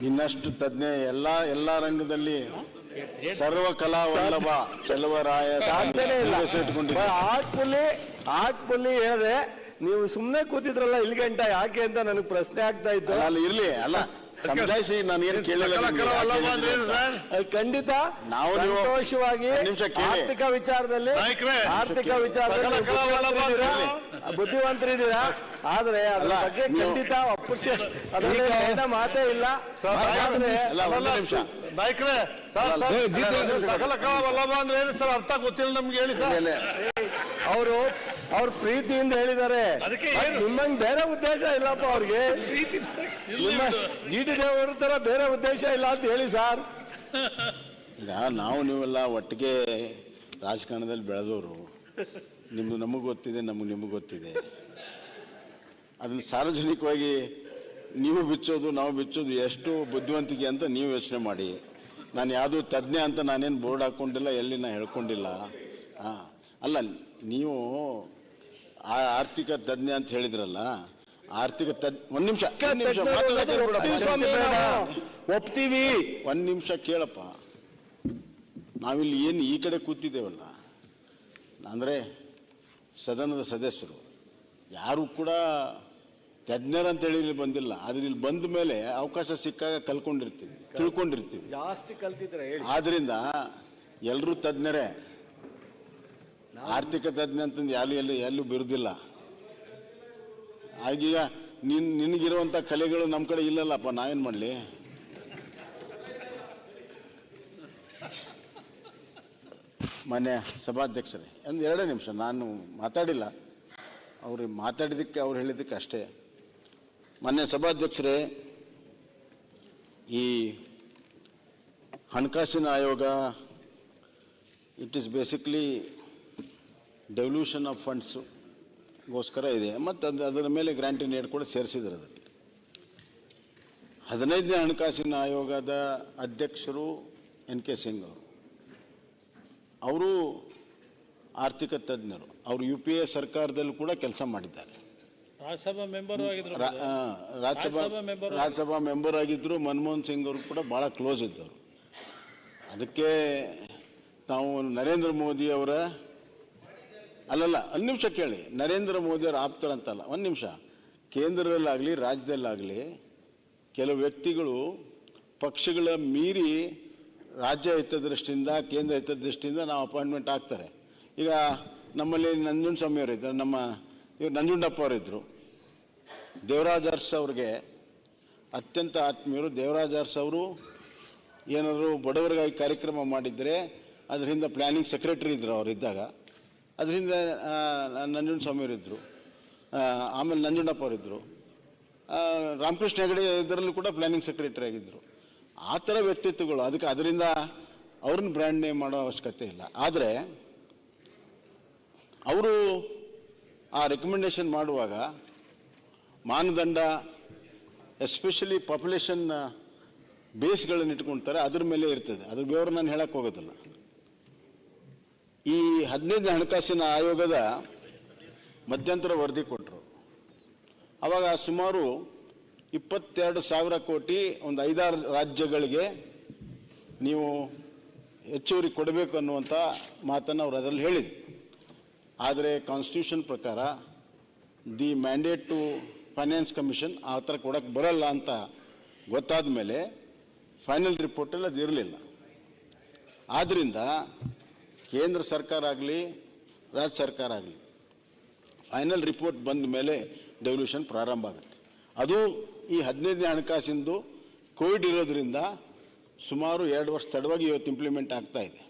ಇನ್ನಷ್ಟು ತಜ್ಞ ಎಲ್ಲ ಎಲ್ಲ ರಂಗದಲ್ಲಿ ಸರ್ವ ಕಲಾ ವಲ್ಲಭ ಚೆಲುವರಾಯ ಆಟ್ಪಲ್ಲಿ ಆಟ್ಪಲ್ಲಿ ಹೇಳಿದೆ ನೀವು ಸುಮ್ಮನೆ ಕೂತಿದ್ರಲ್ಲ ಇಲ್ಲಿ ಗಂಟ ಯಾಕೆ ಅಂತ ನನಗೆ ಪ್ರಶ್ನೆ ಆಗ್ತಾ ಇತ್ತು. ಅಲ್ಲ ಇರ್ಲಿ ಅಲ್ಲ. ಸಮಜಾಯಿಸಿ ನಾನು ಏನು ಕೇಳಿಲ್ಲ? ಖಂಡಿತ. ನಾವು ಸಂತೋಷವಾಗಿ ಒಂದ್ ನಿಮಿಷ ಕೇಳಿ. ಆರ್ಥಿಕ ವಿಚಾರದಲ್ಲಿ ಆರ್ಥಿಕ ವಿಚಾರದಲ್ಲಿ ಬುದ್ಧಿವಂತರಿದ್ದೀರಾ? ಆದ್ರೆ ಅದ್ರ ಬಗ್ಗೆ ಖಂಡಿತ ಬೇಡ ಮಾತೇ ಇಲ್ಲ. ನಾಯ್ಕ್ರೆ ಸರ್ ಸರ್ ಏ, ಸಕಲ ಕಲಾ ವಲ್ಲಭ ಅಂದ್ರೆ ಏನು ಸರ್ ಅರ್ಥ ಗೊತ್ತಿಲ್ಲ ನಮ್ಗೆ ಹೇಳಿ ಸರ್. ಅವರು ಅವ್ರ ಪ್ರೀತಿಯಿಂದ ಹೇಳಿದ್ದಾರೆ? ನಿಮ್ಮಂಗ್ ಬೇರೆ ಉದ್ದೇಶ ಇಲ್ಲಪ್ಪ ಅವ್ರಿಗೆ. ನಿಮ್ಮ ಜಿ ಟಿ ದೇವರು ತರ ಬೇರೆ ಉದ್ದೇಶ ಇಲ್ಲ ಅಂತ ಹೇಳಿ ಸರ್. ಈಗ ನಾವು ನೀವೆಲ್ಲ ಒಟ್ಟಿಗೆ ರಾಜಕಾರಣದಲ್ಲಿ ಬೆಳೆದವರು ನಿಮ್ದು ನಮಗೆ ಗೊತ್ತಿದೆ ನಮಗೆ ನಿಮಗೆ ಗೊತ್ತಿದೆ. ಅದನ್ನು ಸಾರ್ವಜನಿಕವಾಗಿ ನೀವು ಬಿಚ್ಚೋದು ನಾವು ಬಿಚ್ಚೋದು ಎಷ್ಟು ಬುದ್ಧಿವಂತಿಕೆ ಅಂತ ನೀವು ಯೋಚನೆ ಮಾಡಿ. ನಾನು ಯಾವುದು ತಜ್ಞ ಅಂತ ನಾನೇನು ಬೋರ್ಡ್ ಹಾಕ್ಕೊಂಡಿಲ್ಲ ಎಲ್ಲಿ ನಾ ಹೇಳ್ಕೊಂಡಿಲ್ಲ. ಹಾಂ ಅಲ್ಲ ನೀವು ಆ ಆರ್ಥಿಕ ತಜ್ಞ ಅಂತ ಹೇಳಿದ್ರಲ್ಲ ಆರ್ಥಿಕ ತಜ್ಞ ಒಂದ್ ನಿಮಿಷ ಒಂದು ನಿಮಿಷ ಮಾತಾಡಕ್ಕೆ ಬಿಡಪ್ಪ. ಒಪ್ತೀವಿ ಒಂದ್ ನಿಮಿಷ ಕೇಳಪ್ಪ. ನಾವಿಲ್ಲಿ ಏನು ಈ ಕಡೆ ಕೂತಿದ್ದೇವಲ್ಲ ಅಂದರೆ ಸದನದ ಸದಸ್ಯರು ಯಾರು ಕೂಡ ತಜ್ಞರಂತೇಳಿ ಇಲ್ಲಿ ಬಂದಿಲ್ಲ ಆದ್ರೆ ಇಲ್ಲಿ ಬಂದ ಮೇಲೆ ಅವಕಾಶ ಸಿಕ್ಕಾಗ ಕಲ್ಕೊಂಡಿರ್ತೀವಿ ತಿಳ್ಕೊಂಡಿರ್ತೀವಿ. ಜಾಸ್ತಿ ಕಲ್ತಿದ್ರೆ ಹೇಳಿ. ಆದ್ರಿಂದ ಎಲ್ಲರೂ ತಜ್ಞರೇ. ಆರ್ಥಿಕ ತಜ್ಞ ಅಂತಂದು ಯಾರು ಎಲ್ಲೂ ಎಲ್ಲೂ ಬಿರುದಿಲ್ಲ. ಆಗೀಗ ನಿನ್ ನಿನಗಿರುವಂಥ ಕಲೆಗಳು ನಮ್ಮ ಕಡೆ ಇಲ್ಲಲ್ಲಪ್ಪ, ನಾವೇನು ಮಾಡಲಿ? ಮಾನ್ಯ ಸಭಾಧ್ಯಕ್ಷರೇ, ಒಂದು ಎರಡೇ ನಿಮಿಷ, ನಾನು ಮಾತಾಡಿಲ್ಲ. ಅವರು ಮಾತಾಡಿದ್ದಕ್ಕೆ, ಅವ್ರು ಹೇಳಿದ್ದಕ್ಕೆ ಅಷ್ಟೇ. ಮೊನ್ನೆ ಸಭಾಧ್ಯಕ್ಷರೇ, ಈ ಹಣಕಾಸಿನ ಆಯೋಗ it is basically devolution of ಫಂಡ್ಸ್ಗೋಸ್ಕರ ಇದೆ. ಮತ್ತು ಅದು ಅದರ ಮೇಲೆ ಗ್ರ್ಯಾಂಟಿ ನೇಡ್ ಕೂಡ ಸೇರಿಸಿದ್ರು ಅದರಲ್ಲಿ ಹದಿನೈದನೇ ಹಣಕಾಸಿನ ಆಯೋಗದ ಅಧ್ಯಕ್ಷರು ಎನ್ ಕೆ ಸಿಂಗ್ ಅವರು. ಅವರು ಆರ್ಥಿಕ ತಜ್ಞರು. ಅವರು ಯು ಪಿ ಎ ಸರ್ಕಾರದಲ್ಲೂ ಕೂಡ ಕೆಲಸ ಮಾಡಿದ್ದಾರೆ. ರಾಜ್ಯಸಭಾ ಮೆಂಬರ್ ರಾಜ್ಯಸಭಾ ಮೆಂಬರ್ ಆಗಿದ್ದರು ಮನಮೋಹನ್ ಸಿಂಗ್ ಅವರು ಕೂಡ ಭಾಳ ಕ್ಲೋಸ್ ಇದ್ದರು ಅದಕ್ಕೆ ತಾವು ನರೇಂದ್ರ ಮೋದಿ ಅವರ ಅಲ್ಲಲ್ಲ, ಒಂದು ನಿಮಿಷ ಕೇಳಿ. ನರೇಂದ್ರ ಮೋದಿ ಅವರ ಆಪ್ತರಂತಲ್ಲ, ಒಂದು ನಿಮಿಷ. ಕೇಂದ್ರದಲ್ಲಾಗಲಿ, ರಾಜ್ಯದಲ್ಲಾಗಲಿ ಕೆಲವು ವ್ಯಕ್ತಿಗಳು ಪಕ್ಷಗಳ ಮೀರಿ ರಾಜ್ಯ ಹಿತದೃಷ್ಟಿಯಿಂದ, ಕೇಂದ್ರ ಹಿತದೃಷ್ಟಿಯಿಂದ ನಾವು ಅಪಾಯಿಂಟ್ಮೆಂಟ್ ಆಗ್ತಾರೆ ಈಗ ನಮ್ಮಲ್ಲಿ ನಂಜುಂಡಸ್ವಾಮಿ ಅವರು ಇದ್ದಾರೆ ನಮ್ಮ ಇವರು ನಂಜುಂಡಪ್ಪ ಅವರಿದ್ದರು ದೇವರಾಜ್ ಅರ್ಸ್ ಅವ್ರಿಗೆ ಅತ್ಯಂತ ಆತ್ಮೀಯರು. ದೇವರಾಜ್ ಅರ್ಸ್ ಅವರು ಏನಾದರೂ ಬಡವರಿಗಾಗಿ ಕಾರ್ಯಕ್ರಮ ಮಾಡಿದರೆ, ಅದರಿಂದ ಪ್ಲ್ಯಾನಿಂಗ್ ಸೆಕ್ರೆಟರಿ ಇದ್ದರು ಅವ್ರು ಇದ್ದಾಗ ಅದರಿಂದ ನಂಜುಂಡ ಸ್ವಾಮಿಯವರಿದ್ದರು ಆಮೇಲೆ ನಂಜುಂಡಪ್ಪ ಅವರಿದ್ದರು ರಾಮಕೃಷ್ಣ ಹೆಗಡೆ ಇದರಲ್ಲೂ ಕೂಡ ಪ್ಲಾನಿಂಗ್ ಸೆಕ್ರೆಟರಿ ಆಗಿದ್ದರು ಆ ಥರ ವ್ಯಕ್ತಿತ್ವಗಳು, ಅದಕ್ಕೆ ಅದರಿಂದ ಅವ್ರನ್ನ ಬ್ರ್ಯಾಂಡ್ ನೇಮ್ ಮಾಡೋ ಅವಶ್ಯಕತೆ ಇಲ್ಲ. ಆದರೆ, ಅವರು ಆ ರೆಕಮೆಂಡೇಶನ್ ಮಾಡುವಾಗ ಮಾನದಂಡ ಎಸ್ಪೆಷಲಿ ಪಾಪ್ಯುಲೇಷನ್ ಬೇಸ್ಗಳನ್ನು ಇಟ್ಕೊಳ್ತಾರೆ ಅದ್ರ ಮೇಲೆ ಇರ್ತದೆ. ಅದ್ರ ವಿವರ ನಾನು ಹೇಳಕ್ಕೆ ಹೋಗೋದಿಲ್ಲ. ಈ ಹದಿನೈದನೇ ಹಣಕಾಸಿನ ಆಯೋಗದ ಮಧ್ಯಂತರ ವರದಿ ಕೊಟ್ಟರು ಅವಾಗ ಸುಮಾರು ಇಪ್ಪತ್ತೆರಡು ಸಾವಿರ ಕೋಟಿ ಒಂದು ಐದಾರು ರಾಜ್ಯಗಳಿಗೆ ನೀವು ಹೆಚ್ಚುವರಿ ಕೊಡಬೇಕು ಅನ್ನುವಂಥ ಮಾತನ್ನು ಅವರು ಅದರಲ್ಲಿ ಹೇಳಿದ್ರು. ಆದರೆ ಕಾನ್ಸ್ಟಿಟ್ಯೂಷನ್ ಪ್ರಕಾರ the mandate to finance commission ಆ ಥರ ಕೊಡೋಕ್ಕೆ ಬರಲ್ಲ ಅಂತ ಗೊತ್ತಾದ ಮೇಲೆ ಫೈನಲ್ ರಿಪೋರ್ಟಲ್ಲಿ ಅದು ಇರಲಿಲ್ಲ. ಆದ್ದರಿಂದ ಕೇಂದ್ರ ಸರ್ಕಾರ ಆಗಲಿ, ರಾಜ್ಯ ಸರ್ಕಾರ ಆಗಲಿ ಫೈನಲ್ ರಿಪೋರ್ಟ್ ಬಂದ ಮೇಲೆ ಡೆವಲ್ಯೂಷನ್ ಪ್ರಾರಂಭ ಆಗುತ್ತೆ. ಅದು ಈ ಹದಿನೈದನೇ ಹಣಕಾಸಿಂದು ಕೋವಿಡ್ ಇರೋದ್ರಿಂದ ಸುಮಾರು ಎರಡು ವರ್ಷ ತಡವಾಗಿ ಇವತ್ತು ಇಂಪ್ಲಿಮೆಂಟ್ ಆಗ್ತಾ ಇದೆ.